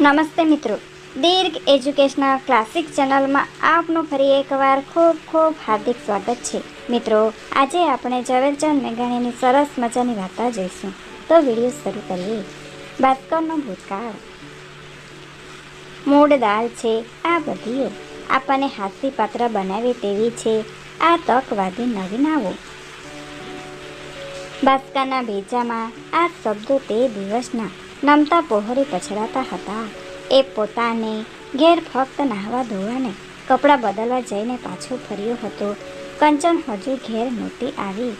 નમસ્તે મિત્રો. દીર્ઘ educational classic ચેનલમાં આપનું ફરી એકવાર ખૂબ ખૂબ હાર્દિક સ્વાગત છે. મિત્રો, આજે આપણે ઝવેરચંદ મેઘાણીની સરસ મજાની વાર્તા જોઈશું. તો વીડિયો શરૂ કરીએ. ભાસ્કરનો ભૂતકાળ. મૂળ દાલ છે આ બધીઓ. આપણને હાસ્યપાત્ર બનાવે તેવી છે. આ તકવાદી નવીનાઓ. ભાસ્કરના ભેજામાં આ શબ્દો તે દિવસના નમતા પહોરે પછડાતા હતા. એ પોતાને ઘેર ફક્ત નાહવા ધોવાને કપડાં બદલવા જઈને પાછો ફર્યો હતો. કંચન હજુ ઘેર નહોતી આવી.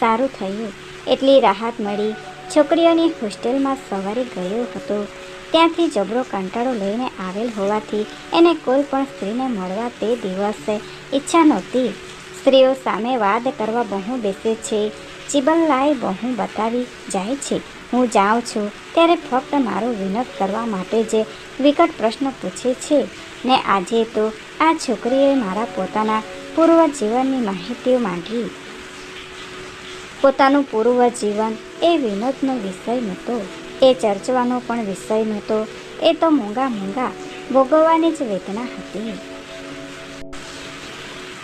સારું થયું. એટલી રાહત મળી. છોકરીઓની હોસ્ટેલમાં સવારે ગયો હતો. ત્યાંથી જબરો કંટાળો લઈને આવેલ હોવાથી એને કોઈ પણ સ્ત્રીને મળવા તે દિવસે ઈચ્છા નહોતી. સ્ત્રીઓ સામે વાદ કરવા બહુ બેસે છે. ચિબલ્લાએ બહુ બતાવી જાય છે. હું જાઉં છું ત્યારે ફક્ત મારો વિનોદ કરવા માટે જે વિકટ પ્રશ્ન પૂછે છે ને આજે તો આ છોકરીએ મારા પોતાના પૂર્વ જીવનની માહિતીઓ માંગી. પોતાનું પૂર્વ જીવન એ વિનોદનો વિષય નહોતો, એ ચર્ચવાનો પણ વિષય નહોતો, એ તો મોંઘા મોંઘા ભોગવવાની જ વેદના હતી.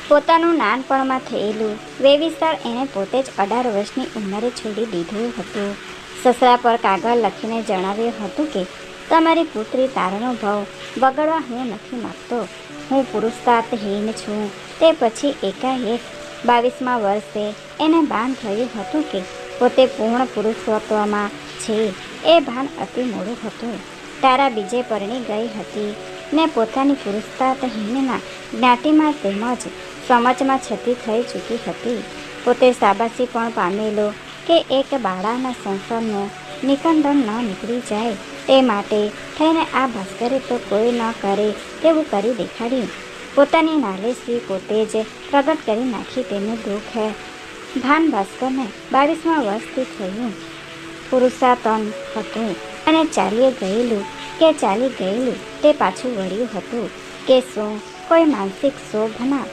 પોતાનું નાનપણમાં થયેલું વેવિસ્તાર એણે પોતે જ અઢાર વર્ષની ઉંમરે છોડી દીધું હતું. સસરા પર કાગળ લખીને જણાવ્યું હતું કે, તમારી પુત્રી તારનો ભાવ, બગડવા હું નથી માગતો. હું પુરુષાર્થહીન છું. તે પછી એકાએક બાવીસમા વર્ષે એને ભાન થયું હતું કે, પોતે પૂર્ણ પુરુષત્વમાં છે. એ ભાન અતિ મોડું હતું. તારા બીજે પરણી ગઈ હતી. ને પોતાની પુરુષાર્થહીનના જ્ઞાતિમાં તેમજ સમાજમાં છતી થઈ ચૂકી હતી. પોતે સાબાસી પણ પામેલો કે એક બાળાના સંસારનો નિકંદન ન નીકળી જાય તે માટે થઈને આ ભાસ્કરે તો કોઈ ન કરે તેવું કરી દેખાડ્યું. પોતાની નાલેસી પોતે જ પ્રગટ કરી નાખી તેનું દુઃખ. ભાન ભાસ્કરને બાવીસમા વર્ષથી થયું. પુરુષાતન હતું અને ચાલી ગયેલું કે ચાલી ગયેલું તે પાછું વળ્યું હતું કે શું કોઈ માનસિક શોભના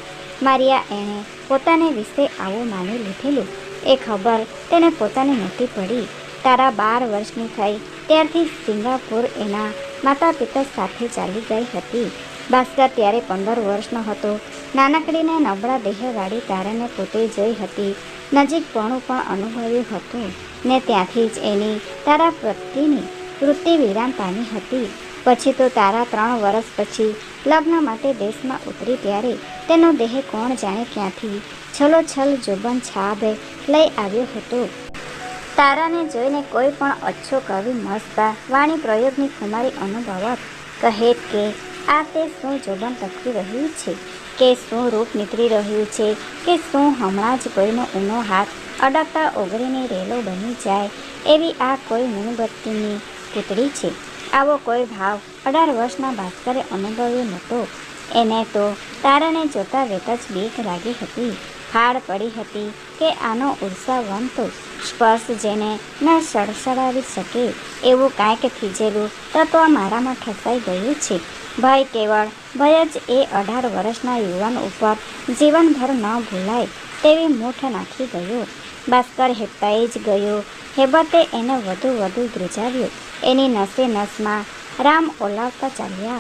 માર્યા એણે પોતાને વિશે આવું માની લીધેલું? એ ખબર તેને પોતાને નહોતી પડી. તારા બાર વર્ષની થઈ, ત્યારથી સિંગાપુર એના માતા પિતા સાથે ચાલી ગઈ હતી. ભાસ્કર ત્યારે પંદર વર્ષનો હતો. નાનકડીને નબળા દેહવાળી તારાને પોતે જોઈ હતી. નજીકપણું પણ અનુભવ્યું હતું ને ત્યાંથી જ એની તારા પ્રત્યેની વૃત્તિ વિરામ પામી હતી. પછી તો તારા ત્રણ વર્ષ પછી લગ્ન માટે દેશમાં ઉતરી ત્યારે તેનો દેહ કોણ જાણે ક્યાંથી છલોછલ જોબન છાબે લઈ આવ્યો હતો. તારાને જોઈને કોઈ પણ અચ્છો કવિ મસ્તા વાણી પ્રયોગની ખુમારી અનુભવત કહે કે, આ તે શું જોબન ટકી રહ્યું છે? કે શું રૂપ નીકળી રહ્યું છે? કે શું હમણાં જ કોઈનો ઊનો હાથ અડકતા ઓગળીને રેલો બની જાય એવી આ કોઈ મીણબત્તીની પૂતળી છે? આવો કોઈ ભાવ અઢાર વર્ષના ભાસ્કરે અનુભવ્યો નહોતો. એને તો તારાને જોતા વેત જ બીક લાગી હતી. હાડ પડી હતી કે આનો ઉર્સાવંતો સ્પર્શ જેને ન સડસડાવી શકે એવું કાંઈક થીજેલું તત્વ મારામાં ઠસાઈ ગયું છે. ભય કેવળ ભય જ એ અઢાર વર્ષના યુવાન ઉપર જીવનભર ન ભૂલાય તેવી મૂઠ નાખી ગયો. ભાસ્કર હેપતાઈ જ ગયો. હેબતે એને વધુ વધુ ધ્રુજાવ્યો. એની નસે નસમાં રામ ઓલાવતા ચાલ્યા.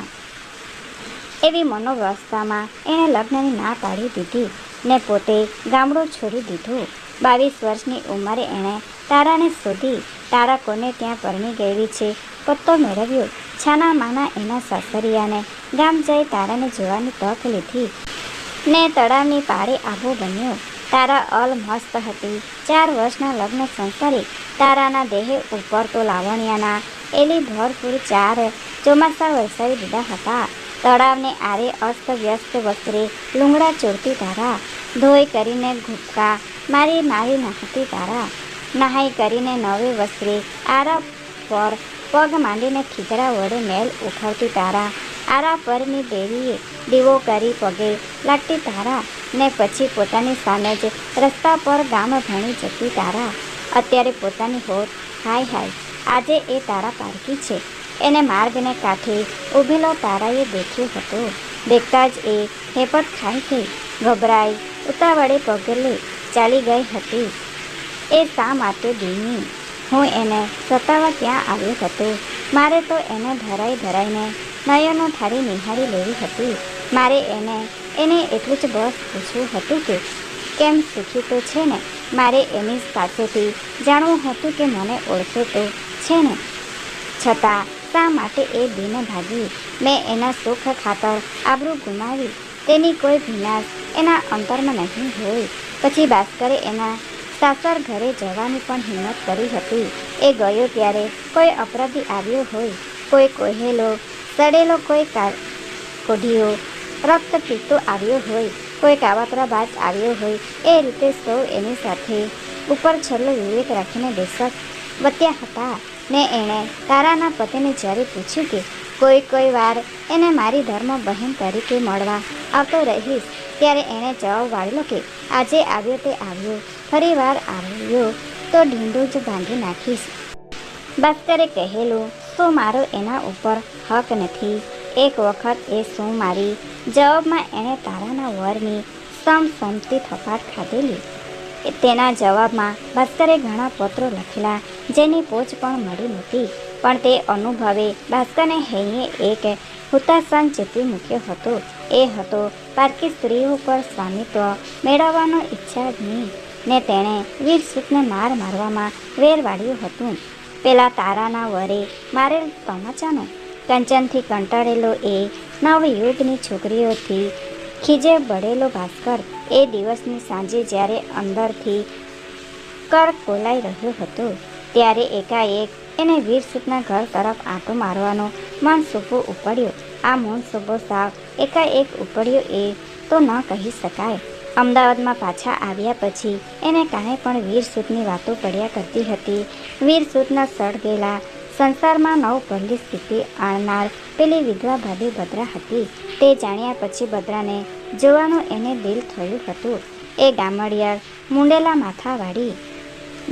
એવી મનોવ્યવસ્થામાં એણે લગ્નની ના પાડી દીધી. ને પોતે ગામડું છોડી દીધું. બાવીસ વર્ષની ઉંમરે એણે તારાને શોધી. તારા કોને ત્યાં પરણી ગયેલી છે? પત્તો મેળવ્યો. છાના માના એના સાસરિયાને ગામ જઈ તારાને જોવાની તક લીધી. ને તળાવની પાળે આભો બન્યો. તારા અલ મસ્ત હતી. ચાર વર્ષના લગ્ન સંસારી તારાના દેહ ઉપર તો લાવણિયાના એલી ભરપૂર ચાર ચોમાસા વરસાવી દીધા હતા. તળાવને આરે અસ્ત વ્યસ્ત વસ્ત્રે લુંગડા ચોરતી તારા. ધોઈ કરીને ઘૂપકા મારી મારી નાખતી તારા. નહાઈ કરીને નવી વસ્ત્રે આરા પર પગ માંડીને ખીચરા વડે મેલ ઉઠાવતી તારા. આરા પરની દેવીએ દીવો કરી પગે લાગતી તારા ને પછી પોતાની સામે જ રસ્તા પર ગામ ભણી જતી તારા. અત્યારે પોતાની હોત હાય હાય, આજે એ તારા પારકી છે. એને માર્ગને કાંઠે ઊભેલો તારાએ દેખ્યો હતો. દેખતા જ એ હેપત ખાઈ ગઈ ગભરાઈ ઉતાવળે પગલે ચાલી ગઈ હતી. એ શા માટે દીની હું એને સતાવા ત્યાં આવ્યો હતો? મારે તો એને ધરાઈ ધરાઈને નયનો થાળી નિહાળી લેવી હતી. મારે એને એને એટલું જ બસ પૂછવું હતું કે, કેમ સુખી તો છે ને? મારે એની પાસેથી જાણવું હતું કે મને ઓળખે તો છે ને? છતાં શા માટે એ દિને ભાગી? મેં એના સુખ ખાતર આબરૂ ગુમાવી તેની કોઈ ભીનાશ એના અંતરમાં નહીં હોય. પછી ભાસ્કરે એના સાસર ઘરે જવાની પણ હિંમત કરી હતી. એ ગયો ત્યારે કોઈ અપરાધી આવ્યો હોય. કોઈ કોહેલો, સડેલો કોઈ કોઢીઓ, રક્ત પીતો આવ્યો હોય. કોઈ કાવતરાબાજ આવ્યો હોય. એ રીતે સૌ એની સાથે ઉપર છેલ્લો વિવેક રાખીને બેસક વત્યા હતા. ને એણે તારાના પતિને જ્યારે પૂછ્યું કે કોઈ કોઈ વાર એને મારી ધર્મ બહેન તરીકે મળવા આવતો રહીશ, ત્યારે એણે જવાબ વાળેલો કે, આજે આવ્યો તે આવ્યો, ફરી વાર આવ્યો, તો ઢીંડું જ બાંધી નાખીશ. ભાસ્કરે કહેલું શું મારો એના ઉપર હક નથી. એક વખત એ શું મારી? જવાબમાં એણે તારાના વરની સમસમતી થપાટ ખાધેલી. તેના જવાબમાં ભાસ્કરે ઘણા પત્રો લખેલા, જેની પોચ પણ મળી નહોતી. પણ તે અનુભવે. ભાસ્કરને હૈયે એક હુતાસન ચેતવી મૂક્યો હતો. એ હતો, પારકી સ્ત્રીઓ પર સ્વામિત્વ મેળવવાનો ઈચ્છા નહીં. ને તેણે વીરસૂતને માર મારવામાં વેર વાળ્યું હતું. પેલા તારાના વરે મારેલ તમાચાનો. કંચનથી કંટાળેલો એ નવયુગની છોકરીઓથી ખીજે બળેલો ભાસ્કર એ દિવસની સાંજે જ્યારે અંદરથી કર કોલાઈ રહ્યો હતો, ત્યારે એકાએક એને વીરસુતના ઘર તરફ આંટો મારવાનો મનસૂબો ઉપડ્યો. આ મનસૂબો સાવ એકાએક ઉપડ્યો એ તો ન કહી શકાય. અમદાવાદમાં પાછા આવ્યા પછી એને કાંઈ પણ વીરસુતની વાતો પડ્યા કરતી હતી. વીરસુતના સળગેલા સંસારમાં નવ પહેલી સ્થિતિ આણનાર પેલી વિધવા ભાભી ભદ્રા હતી. તે જાણ્યા પછી ભદ્રાને જોવાનું એને દિલ થયું હતું. એ ગામડિયાળ, મુંડેલા માથાવાળી,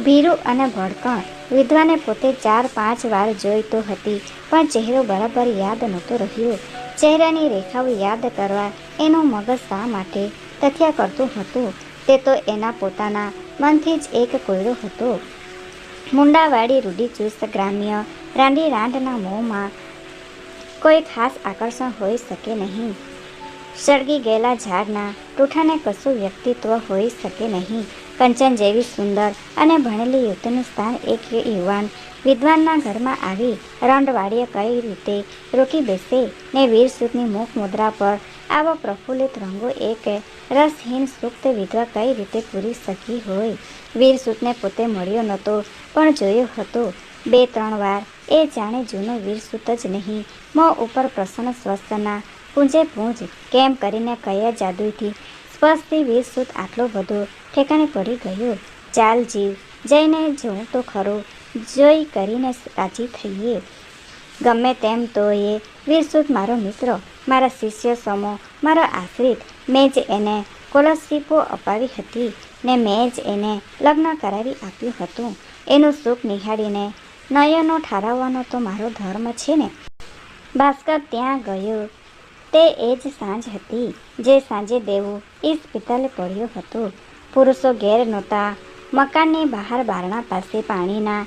ભીરુ અને ભડકણ વિધવાને પોતે ચાર પાંચ વાર જોઈ તો હતી, પણ ચહેરો બરાબર યાદ નહોતો રહ્યો. ચહેરાની રેખાઓ યાદ કરવા એનું મગજ શા માટે તથ્યા કરતું હતું, તે તો એના પોતાના મનથી જ એક કોયડો હતો. મુંડાવાળી રૂઢિચુસ્ત ગ્રામ્ય રાંડી રાંડના મોંમાં કોઈ ખાસ આકર્ષણ હોઈ શકે નહીં. સળગી ગયેલા ઝાડના ટૂઠાને કશું વ્યક્તિત્વ હોઈ શકે નહીં. કંચન જેવી સુંદર અને ભણેલી યુવતીનું સ્થાન એક યુવાન વિદ્વાનના ઘરમાં આવી રંડવાડીએ કઈ રીતે રોકી બેસે ને વીરસુદની મુખ મુદ્રા પર આવો પ્રફુલ્લિત રંગો એક રસહીન સુક્ત વિધવા કઈ રીતે પૂરી શકી હોય? વીરસુદને પોતે મળ્યો નહોતો, પણ જોયો હતો, બે ત્રણ વાર એ જાણે જૂનો વીરસુત જ નહીં, મોં ઉપર પ્રસન્ન સ્વસ્થના પૂંજે પૂંજ, કેમ કરીને કયા જાદુથી સ્પષ્ટથી વીરસુત આટલો બધો ઠેકાણે પડી ગયો. ચાલ જીવ, જઈને જોઉં તો ખરું. જોઈ કરીને રાજી થઈએ. ગમે તેમ તો એ વીરસુદ મારો મિત્ર, મારા શિષ્ય સમો, મારો આશ્રિત. મેં જ એને કોલરશીપો અપાવી હતી ને મેં જ એને લગ્ન કરાવી આપ્યું હતું. એનું સુખ નિહાળીને નયનો ઠારવવાનો તો મારો ધર્મ છે ને. ભાસ્કર ત્યાં ગયો. તે એ જ સાંજ હતી જે સાંજે દેવું ઇસ્પિતલે પડ્યો હતો. પુરુષો ઘેર નહોતા. મકાનની બહાર બારણા પાસે પાણીના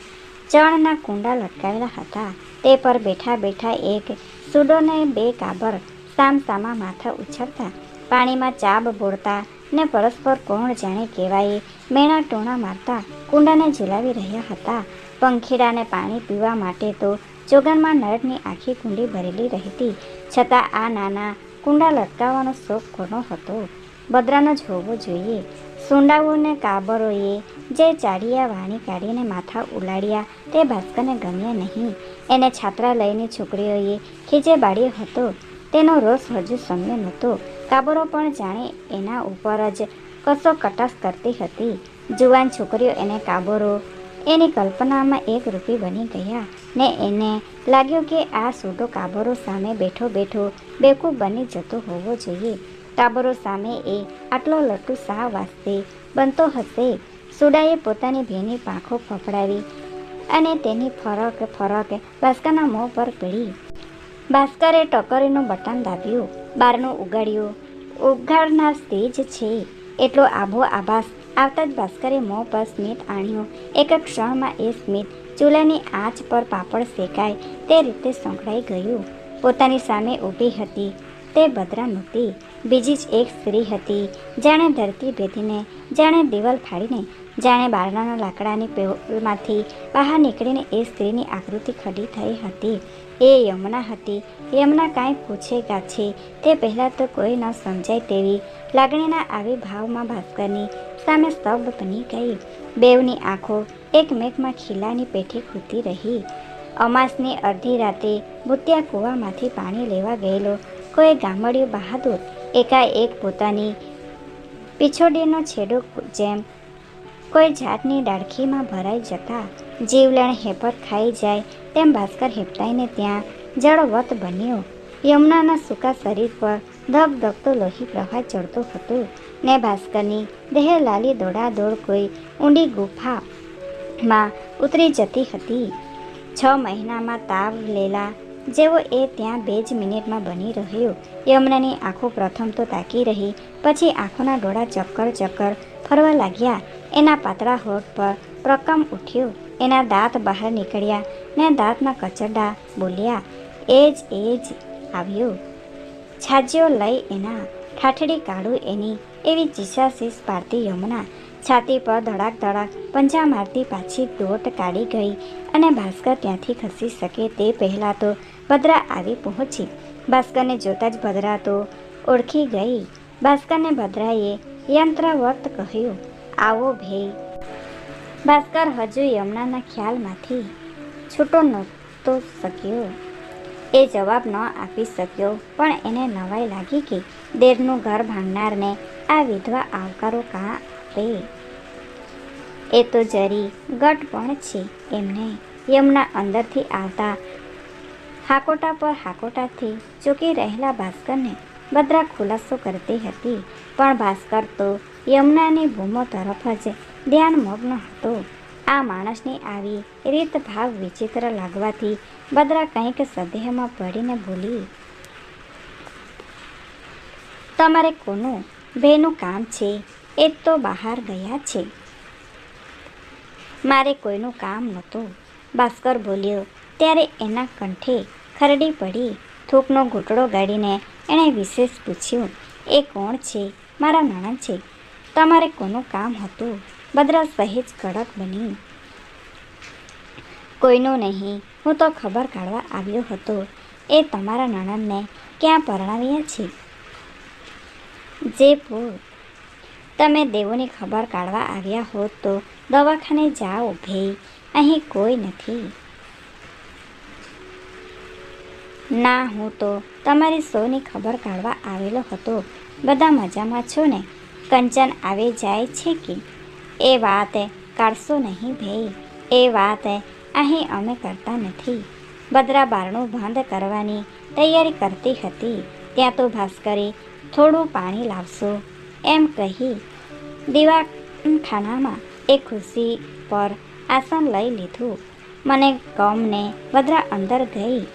ચણના કુંડા લટકાવેલા હતા. તે પર બેઠા બેઠા એક સુડોને બે કાબર સામસામા માથા ઉછળતા પાણીમાં ચાબ બોળતા ને પરસ્પર કોણ જાણે કહેવાય મેણા ટોણા મારતા કુંડાને ઝુલાવી રહ્યા હતા. પંખીડાને પાણી પીવા માટે તો જોગનમાં નળની આખી કુંડી ભરેલી રહેતી. છતાં આ નાના કુંડા લટકાવવાનો શોખ કોનો હતો? બદરાનો જ હોવો જોઈએ. સુંડાઓને કાબરોએ જે ચાડિયા વાણી કાઢીને માથા ઉલાડ્યા તે ભાસ્કરને ગમ્યા નહીં. એને છાત્રાલયની છોકરીઓએ ખીજે બાળ્યો હતો. તેનો રોષ હજુ સમ્યો નહોતો. કાબરો પણ જાણે એના ઉપર જ કશો કટાશ કરતી હતી. જુવાન છોકરીઓ એને કાબરો, એની કલ્પનામાં એક રૂપી બની ગયા ને એને લાગ્યું કે આ સૂટો કાબરો સામે બેઠો બેઠો બેકૂફ બની જતો હોવો જોઈએ. કાબરો સામે એ આટલો લટ્ટુ શા વાસ્તે બનતો હશે? સુડાએ પોતાની ભીની પાંખો ફફડાવી અને તેની ફરક ફરક ભાસ્કરના મોં પર પડી. ભાસ્કરે ટકોરીનું બટન દાબ્યું બારનું ઉગાડ્યું. ઉગાડનાર સ્ત્રી જ છે, એટલો આભો આભાસ આવતા જ ભાસ્કરે મોં પર સ્મિત આણ્યું. એક ક્ષણમાં એ સ્મિત ચૂલાની આંચ પર પાપડ શેકાય તે રીતે સંકળાઈ ગયું. પોતાની સામે ઊભી હતી, તે ભદ્રા નહોતી. બીજી જ એક સ્ત્રી હતી. જાણે ધરતી ભેદીને, જાણે દિવાલ ફાડીને, જાણે બારણાના લાકડાની પેલમાંથી બહાર નીકળીને એ સ્ત્રીની આકૃતિ ખડી થઈ હતી. એ યમુના હતી. યમુના કાંઈ પૂછે ગાછે તે પહેલાં તો કોઈ ન સમજાય તેવી લાગણીના આવી ભાવમાં ભાસ્કરની સામે સ્તબ્ધ બની ગઈ. બેવની આંખો એકમેકમાં ખીલાની પેઠી ખૂતી રહી. અમાસની અડધી રાતે ભૂતિયા કૂવામાંથી પાણી લેવા ગયેલો કોઈ ગામડિયું બહાદુર એકાએક પોતાની પીછોડીનો છેડો જેમ કોઈ જાતની ડાળખીમાં ભરાઈ જતા જીવલેણ હેપર ખાઈ જાય, તેમ ભાસ્કર હેપતાઈને ત્યાં જળવત બન્યો. યમુનાના સૂકા શરીર પર ધબધબતો લોહી પ્રવાહ ચડતો હતો ને ભાસ્કરની દેહ લાલી દોડાદોડ કોઈ ઊંડી ગુફામાં ઉતરી જતી હતી. છ મહિનામાં તાવ લેલા જેવો એ ત્યાં બે જ મિનિટમાં બની રહ્યો. યમુનાની આંખો પ્રથમ તો તાકી રહી, પછી આંખોના ડોળા ચક્કર ચક્કર ફરવા લાગ્યા. એના પાતળા હોઠ પર પ્રકમ ઉઠ્યો. એના દાંત બહાર નીકળ્યા. ને દાંતના કચરડા બોલ્યા એ જ એ જ આવ્યો. છાજ્યો લઈ એના ઠાઠડી કાઢું એની એવી ચીસાશીસ પાડતી યમુના. છાતી પર ધડાક ધડાક પંજા મારતી પાછી દોટ કાઢી ગઈ અને ભાસ્કર ત્યાંથી ખસી શકે તે પહેલાં તો ભદ્રા આવી પહોંચી. ભાસ્કરને જોતાં જ ભદ્રા તો ઓળખી ગઈ. ભાસ્કરને ભદ્રાએ યંત્રવત કહ્યું, આવો ભેય ભાસ્કર હજુ યમુનાના ખ્યાલમાંથી છૂટો નહોતો શક્યો. એ જવાબ ન આપી શક્યો, પણ એને નવાઈ લાગી કે દેરનું ઘર ભાંગનારને આ વિધવા આવકારો કાં આપે? એ તો જરી ગટ પણ છે એમને. યમુના અંદરથી આવતા હાકોટા પર હાકોટાથી ચૂકી રહેલા ભાસ્કરને બદ્રા ખુલાસો કરતી હતી. પણ ભાસ્કર તો યમુનાની ભૂમો તરફ જ ધ્યાન મગ્ન હતો. આ માણસની આવી રીત ભાવ વિચિત્ર લાગવાથી બદ્રા કંઈક સંદેહમાં પડીને ભૂલી તમારે કોનું બેનું કામ છે? એ તો બહાર ગયા છે. મારે કોઈનું કામ નહોતું. ભાસ્કર બોલ્યો ત્યારે એના કંઠે ખરડી પડી, થૂકનો ઘૂંટડો ગાડીને એણે વિશેષ પૂછ્યું, એ કોણ છે? મારા નાણાં છે. તમારે કોનું કામ હતું બદરા સહેજ કડક બની. કોઈનું નહીં. હું તો ખબર કાઢવા આવ્યો હતો. એ તમારા નણંદને ક્યાં પરણાવ્યા છે? જે પૂર. તમે દેવોની ખબર કાઢવા આવ્યા હોત તો દવાખાને જાઓ ભેય અહીં કોઈ નથી. ના, હું તો તમારી સોની ખબર કાઢવા આવેલો હતો. બધા મજામાં છો ને? કંચન આવે જાય છે કે? એ વાત કાઢશો નહીં ભાઈ. એ વાત અહીં અમે કરતા નથી. બદરા બારણું બંધ કરવાની તૈયારી કરતી હતી. ત્યાં તો ભાસ્કરે થોડું પાણી લાવશો. એમ કહી દીવાખાનામાં એ ખુરશી પર આસન લઈ લીધું. મને ગમને ભદ્રા અંદર ગઈ.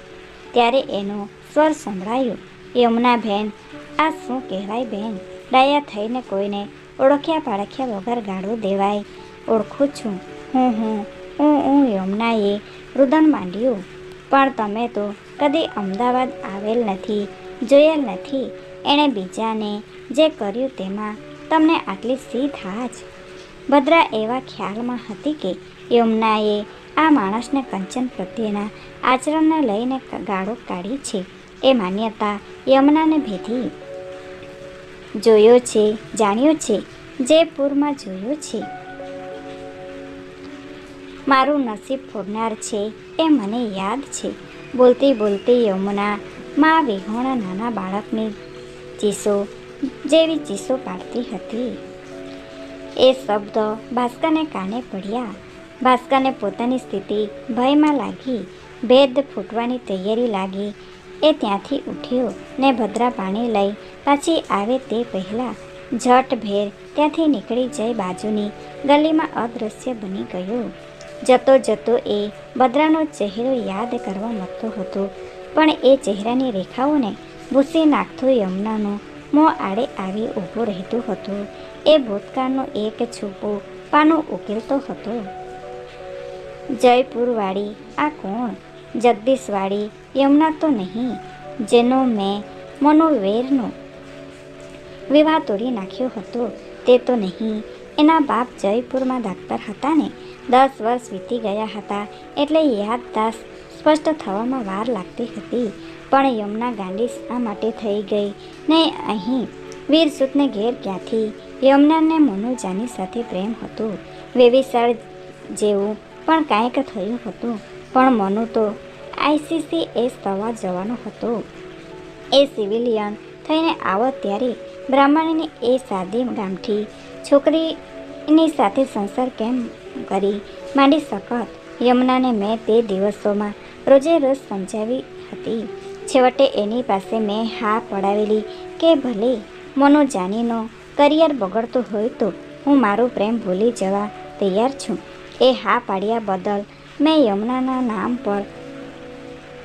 ત્યારે એનો સ્વર સંભળાયો. યમુના બહેન આ શું કહેવાય બેન? ડાયા થઈને કોઈને ઓળખ્યા પાળખ્યા વગર ગાળો દેવાય. ઓળખું છું. હું હું હું હું યમુનાએ રુદન માંડ્યું. પણ તમે તો કદી અમદાવાદ આવેલ નથી, જોયેલ નથી. એણે બીજાને જે કર્યું તેમાં તમને આટલી સી થાજ? ભદ્રા એવા ખ્યાલમાં હતી કે યમુનાએ આ માણસને કંચન પ્રત્યેના આચરણને લઈને ગાળો કાઢી છે. એ માન્યતા યમુનાને ભેદી. જોયો છે, જાણ્યો છે જયપુરમાં જોયો છે. મારું નસીબ ફોડનાર છે, એ મને યાદ છે. બોલતી બોલતી યમુના મા વિહોણા નાના બાળકની ચીસો, જેવી ચીસો પાડતી હતી. એ શબ્દ ભાસ્કરને કાને પડ્યા. ભાસ્કરને પોતાની સ્થિતિ ભયમાં લાગી. ભેદ ફૂટવાની તૈયારી લાગી. એ ત્યાંથી ઉઠ્યો ને ભદ્રા પાણી લઈ પાછી આવે તે પહેલાં ઝટભેર ત્યાંથી નીકળી જઈ બાજુની ગલીમાં અદૃશ્ય બની ગયો. જતો જતો એ ભદ્રાનો ચહેરો યાદ કરવા માંગતો હતો, પણ એ ચહેરાની રેખાઓને ભૂસી નાખતો યમુનાનો મોં આડે આવી ઊભું રહેતું હતું. એ ભૂતકાળનો એક છૂપો પાનો ઉકેલતો હતો. જયપુરવાળી. આ કોણ? જગદીશવાળી? યમુના તો નહીં, જેનો મેં મનોવેરનો વિવાહ તોડી નાખ્યો હતો, તે તો નહીં. એના બાપ જયપુરમાં ડાક્ટર હતા ને, દસ વર્ષ વીતી ગયા હતા, એટલે યાદદાસ્ત સ્પષ્ટ થવામાં વાર લાગતી હતી. પણ યમુના ગાંડી શા માટે થઈ ગઈ? ને અહીં વીરસુતને ઘેર ક્યાંથી? યમુનાને મનોજાની સાથે પ્રેમ હતો. વેવિશાળ જેવું પણ કાંઈક થયું હતું. પણ મનુ તો આઈસીસી એ થવા જવાનો હતો. એ સિવિલિયન થઈને આવો ત્યારે બ્રાહ્મણીની એ સાદી ગામઠી છોકરીની સાથે સંસાર કેમ કરી માંડી શકત? યમુનાને મેં તે દિવસોમાં રોજે રોજ સમજાવી હતી. છેવટે એની પાસે મેં હા પડાવેલી કે ભલે મનો જાનીનો કરિયર બગડતો હોય તો હું મારો પ્રેમ ભૂલી જવા તૈયાર છું. એ હા પાડ્યા બદલ મેં યમુનાના નામ પર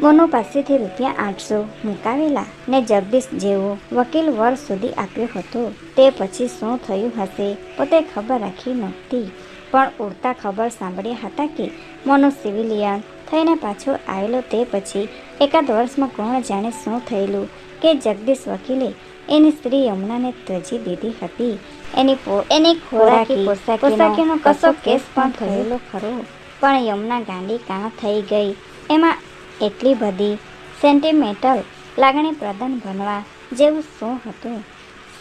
મોનુ પાસેથી રૂપિયા આઠસો મુકાવેલા ને જગદીશ જેવો વકીલ વર્ષ સુધી આપ્યો હતો. તે પછી શું થયું હશે પોતે ખબર રાખી નહોતી. પણ ઉડતા ખબર સાંભળ્યા હતા કે મનુ સિવિલિયન થઈને પાછો આવેલો તે પછી એકાદ વર્ષમાં કોણ જાણે શું થયેલું કે જગદીશ વકીલે એની સ્ત્રી યમુનાને ત્યજી દીધી હતી. એની એની ખોરાકી પોશાકીનો કશો કેસ પણ થયેલો ખરો. પણ યમુના ગાંડી કાં થઈ ગઈ? એમાં એટલી બધી સેન્ટિમેન્ટલ લાગણી પ્રદાન બનવા જેવું શું હતું?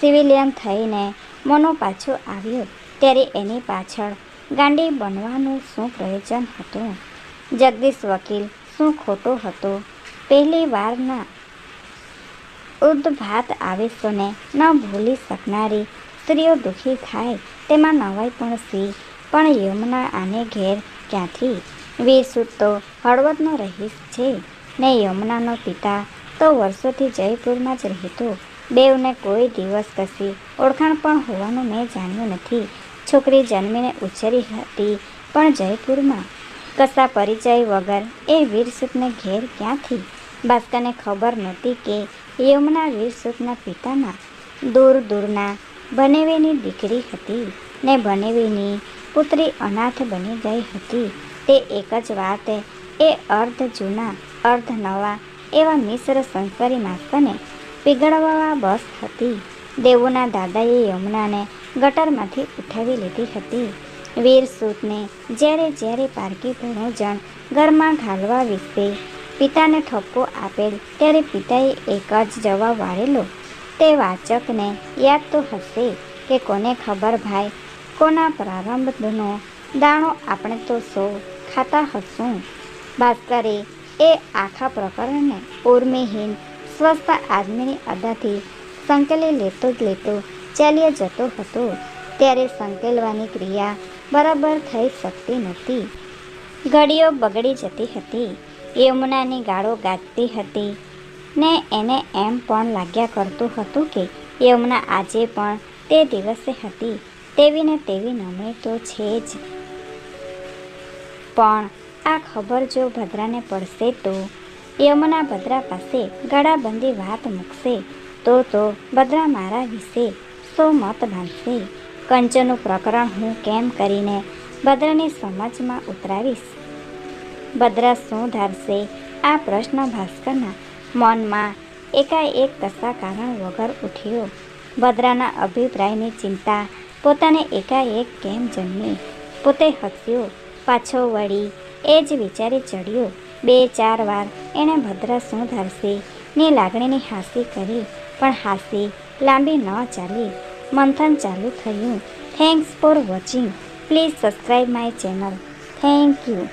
સિવિલિયન થઈને મનો પાછો આવ્યો ત્યારે એની પાછળ ગાંડી બનવાનું શું પ્રયોજન હતું? જગદીશ વકીલ શું ખોટો હતો? પહેલી વારના ઉદ્ભાત આવેશોને ન ભૂલી શકનારી સ્ત્રીઓ દુઃખી થાય તેમાં નવાઈ પણ સી. પણ યમુના આને ઘેર ક્યાંથી? વીરસુદ તો હળવદનો રહીશ છે. ને યમુનાનો પિતા તો વર્ષોથી જયપુરમાં જ રહેતો. દેવને કોઈ દિવસ કશી ઓળખાણ પણ હોવાનું મેં જાણ્યું નથી. છોકરી જન્મીને ઉછરી હતી, પણ જયપુરમાં કશા પરિચય વગર એ વીરસુતને ઘેર ક્યાંથી? ભાસ્કરને ખબર નહોતી કે યમુના વીરસુતના પિતાના દૂર દૂરના બનેવીની દીકરી હતી ને બનેવીની પુત્રી અનાથ બની ગઈ હતી. તે એક જ વાત, એ અર્ધ જૂના, અર્ધ નવા એવા મિશ્ર સંસ્કારી માસ્તરને પીગળવા બસ હતી. દેવુના દાદાએ યમુનાને ગટરમાંથી ઉઠાવી લીધી હતી. વીરસૂતને જ્યારે જ્યારે પારકી ભણોજણ ઘરમાં ઘાલવા વિશે પિતાને ઠપકો આપેલ, ત્યારે પિતાએ એક જ જવાબ વાળેલો તે વાચકને યાદ તો હશે કે કોને ખબર ભાઈ, કોના પ્રારંભનો દાણો આપણે તો સૌ ખાતા હશું. ભાસ્કરે એ આખા પ્રકરણને ઉર્મિહીન સ્વસ્થ આદમીની અદાથી સંકેલી લેતો જ લેતો ચાલ્યા જતો હતો. ત્યારે સંકેલવાની ક્રિયા બરાબર થઈ શકતી નહોતી. ઘડીઓ બગડી જતી હતી. યમુનાની ગાળો ગાજતી હતી. ને એને એમ પણ લાગ્યા કરતું હતું કે યમુના આજે પણ તે દિવસે હતી. તેવી ને તેવી નમણી તો છે જ. પણ આ ખબર જો ભદ્રાને પડશે તો? યમુના ભદ્રા પાસે ગળાબંધી વાત મૂકશે. તો તો ભદ્રા મારા વિશે સો મત બાંધશે. કંચનું પ્રકરણ હું કેમ કરીને ભદ્રાની સમજમાં ઉતરાવીશ? ભદ્રા શું ધારશે? આ પ્રશ્ન ભાસ્કરના મનમાં એકાએક કશા કારણ વગર ઉઠ્યો. ભદ્રાના અભિપ્રાયની ચિંતા પોતાને એકાએક કેમ જન્મી? પોતે હસ્યો. પાછો વળી એ જ વિચારી ચડ્યો. બે ચાર વાર એણે ભદ્રા શું ધારશે? ની લાગણીની હાંસી કરી, પણ હાંસી લાંબી ન ચાલી. મંથન ચાલુ થયું. Thanks for watching please subscribe my channel thank you